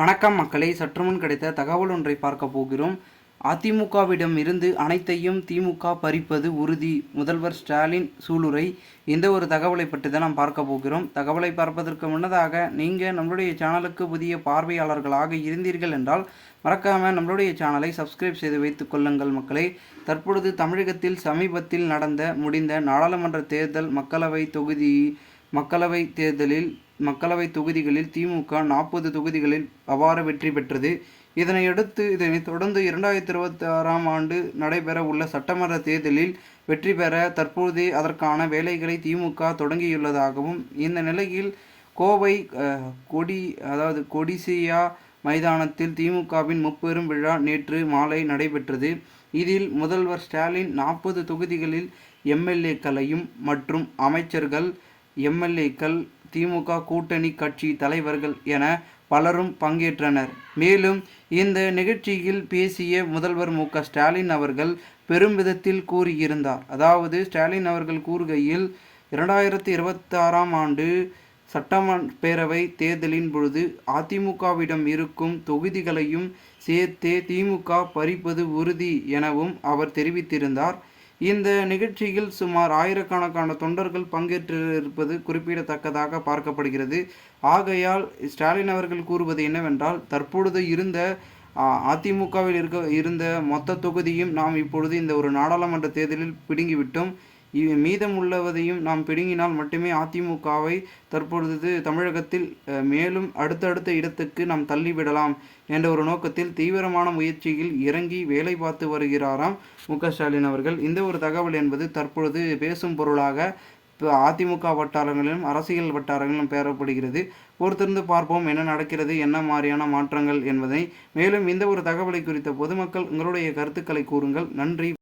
வணக்கம் மக்களை. சற்றுமுன் கிடைத்த தகவல் ஒன்றை பார்க்க போகிறோம். அதிமுகவிடம் இருந்து அனைத்தையும் திமுக பறிப்பது உறுதி. முதல்வர் ஸ்டாலின் சூளுரை. இந்த ஒரு தகவலை பற்றி தான் நாம் பார்க்க போகிறோம். தகவலை பார்ப்பதற்கு முன்னதாக நீங்கள் நம்மளுடைய சேனலுக்கு புதிய பார்வையாளர்களாக இருந்தீர்கள் என்றால் மறக்காமல் நம்மளுடைய சேனலை சப்ஸ்கிரைப் செய்து வைத்துக் கொள்ளுங்கள் மக்களே. தற்பொழுது தமிழகத்தில் சமீபத்தில் நடந்த முடிந்த நாடாளுமன்ற தேர்தல் மக்களவை தொகுதி மக்களவை தேர்தலில் மக்களவை தொகுதிகளில் திமுக நாற்பது தொகுதிகளில் அபார வெற்றி பெற்றது. இதனையடுத்து இதனை தொடர்ந்து இரண்டாயிரத்தி இருபத்தி ஆறாம் ஆண்டு நடைபெற உள்ள சட்டமன்ற தேர்தலில் வெற்றி பெற தற்போது அதற்கான வேலைகளை திமுக தொடங்கியுள்ளதாகவும் இந்த நிலையில் கோவை கொடி அதாவது கொடிசியா மைதானத்தில் திமுகவின் முப்பெரும் விழா நேற்று மாலை நடைபெற்றது. இதில் முதல்வர் ஸ்டாலின் நாற்பது தொகுதிகளில் எம்எல்ஏக்களையும் மற்றும் அமைச்சர்கள் எம்எல்ஏக்கள் திமுக கூட்டணி கட்சி தலைவர்கள் என பலரும் பங்கேற்றனர். மேலும் இந்த நிகழ்ச்சியில் பேசிய முதல்வர் மு. க. ஸ்டாலின் அவர்கள் பெரும் விதத்தில் கூறியிருந்தார். அதாவது ஸ்டாலின் அவர்கள் கூறுகையில் இரண்டாயிரத்தி இருபத்தாறாம் ஆண்டு சட்டமன்றப்பேரவை தேர்தலின் பொழுது அதிமுகவிடம் இருக்கும் தொகுதிகளையும் சேர்த்தே திமுக பறிப்பது உறுதி எனவும் அவர் தெரிவித்திருந்தார். இந்த நிகழ்ச்சியில் சுமார் ஆயிரக்கணக்கான தொண்டர்கள் பங்கேற்றிருப்பது குறிப்பிடத்தக்கதாக பார்க்கப்படுகிறது. ஆகையால் ஸ்டாலின் அவர்கள் கூறுவது என்னவென்றால் தற்பொழுது இருந்த அதிமுகவில் இருக்க இருந்த மொத்த தொகுதியும் நாம் இப்பொழுது இந்த ஒரு நாடாளுமன்ற தேர்தலில் பிடுங்கிவிட்டோம். இவை மீதம் உள்ளவதையும் நாம் பிடுங்கினால் மட்டுமே அதிமுகவை தற்பொழுது தமிழகத்தில் மேலும் அடுத்தடுத்த இடத்துக்கு நாம் தள்ளிவிடலாம் என்ற ஒரு நோக்கத்தில் தீவிரமான முயற்சியில் இறங்கி வேலை பார்த்து வருகிறாராம் மு. ஸ்டாலின் அவர்கள். இந்த ஒரு தகவல் என்பது தற்பொழுது பேசும் பொருளாக இப்போ அதிமுக வட்டாரங்களிலும் அரசியல் வட்டாரங்களிலும் பெறப்படுகிறது பொறுத்திருந்து பார்ப்போம் என்ன நடக்கிறது என்ன மாதிரியான மாற்றங்கள் என்பதை. மேலும் இந்த ஒரு தகவலை குறித்த பொதுமக்கள் உங்களுடைய கருத்துக்களை கூறுங்கள். நன்றி.